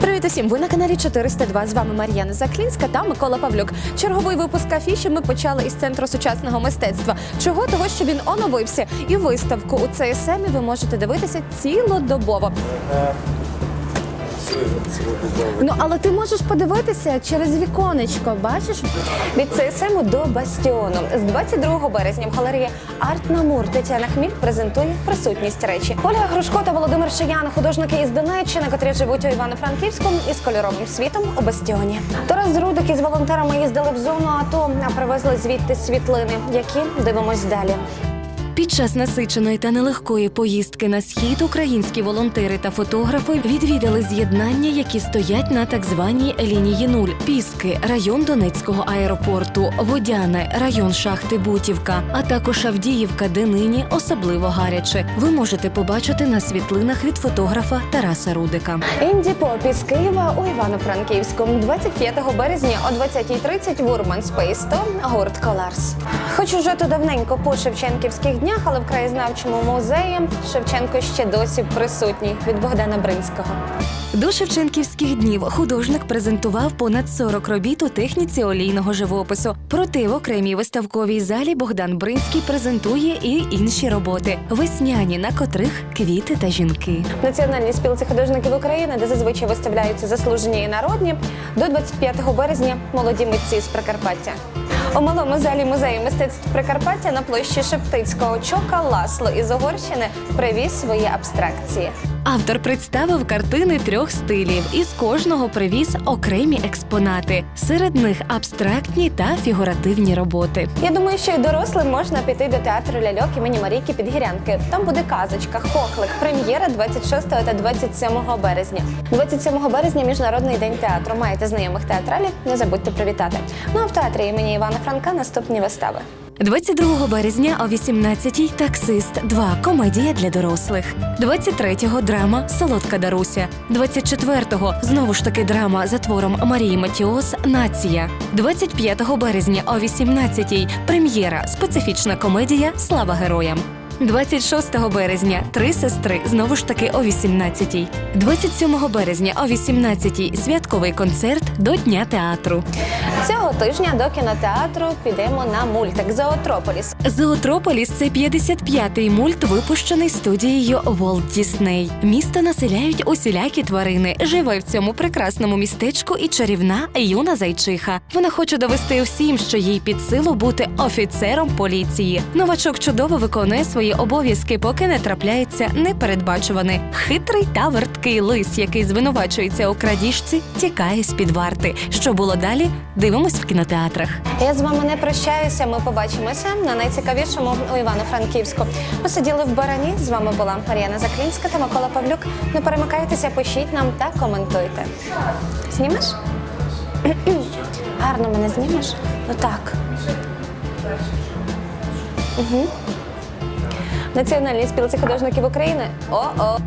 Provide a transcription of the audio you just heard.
Привіт усім! Ви на каналі 402. З вами Мар'яна Заклінська та Микола Павлюк. Черговий випуск афіші ми почали із центру сучасного мистецтва. Чого того, що він оновився, і виставку у ЦСМ ви можете дивитися цілодобово. Ну але ти можеш подивитися через віконечко. Бачиш від ЦСМ до Бастіону з 22 березня в галереї Арт Намур Тетяна Хміль презентує присутність речі. Ольга Грушко та Володимир Шиян, художники із Донеччини, котрі живуть у Івано-Франківську із кольоровим світом у Бастіоні. Тарас Рудик із волонтерами їздили в зону АТО, а привезли звідти світлини, які дивимось далі. Під час насиченої та нелегкої поїздки на схід українські волонтери та фотографи відвідали з'єднання, які стоять на так званій лінії нуль: Піски, район Донецького аеропорту, Водяне, район шахти Бутівка, а також Авдіївка, де нині особливо гаряче. Ви можете побачити на світлинах від фотографа Тараса Рудика. Інді Поп із Києва у Івано-Франківську 25 березня о 20.30 в Urban Space 100 гурт Коларс. Хоч уже то давненько по Шевченківських днях, але в краєзнавчому музеї Шевченко ще досі присутній від Богдана Бринського. До Шевченківських днів художник презентував понад 40 робіт у техніці олійного живопису. Проте в окремій виставковій залі Богдан Бринський презентує і інші роботи весняні, на котрих квіти та жінки. В Національній спілці художників України, де зазвичай виставляються заслужені і народні, до 25 березня молоді митці з Прикарпаття. У малому залі музею мистецтв Прикарпаття на площі Шептицького чока Ласло із Угорщини привіз свої абстракції. Автор представив картини трьох стилів, і з кожного привіз окремі експонати. Серед них абстрактні та фігуративні роботи. Я думаю, що і дорослим можна піти до театру ляльок імені Марійки Підгірянки. Там буде казочка, хохлик, прем'єра 26 та 27 березня. 27 березня міжнародний день театру. Маєте знайомих театралів, не забудьте привітати. Ну а в театрі імені Івана Франка наступні вистави. 22 березня о 18-й таксист 2 комедія для дорослих. 23-го драма Солодка Даруся. 24-го знову ж таки драма за твором Марії Матіос Нація. 25 березня о 18-й прем'єра специфічна комедія Слава героям. 26 березня три сестри знову ж таки о 18-й. 27 березня о 18-й святковий концерт до Дня театру. Цього тижня до кінотеатру підемо на мультик Зоотрополіс. Зоотрополіс це 55-й мульт, випущений студією Walt Disney. Місто населяють усілякі тварини. Живе в цьому прекрасному містечку і чарівна юна зайчиха. Вона хоче довести всім, що їй під силу бути офіцером поліції. Новачок чудово виконує свої обов'язки, поки не трапляється непередбачуваний. Хитрий та верткий лис, який звинувачується у крадіжці, тікає з під варти. Що було далі? Дивимось в кінотеатрах. Я з вами не прощаюся. Ми побачимося на найцікавішому у Івано-Франківську. Ми сиділи в барані. З вами була Мар'яна Заклінська та Микола Павлюк. Не перемикайтеся, пишіть нам та коментуйте. Знімеш? Гарно мене знімеш? Ну так. Угу. Національній спілці художників України. О-о.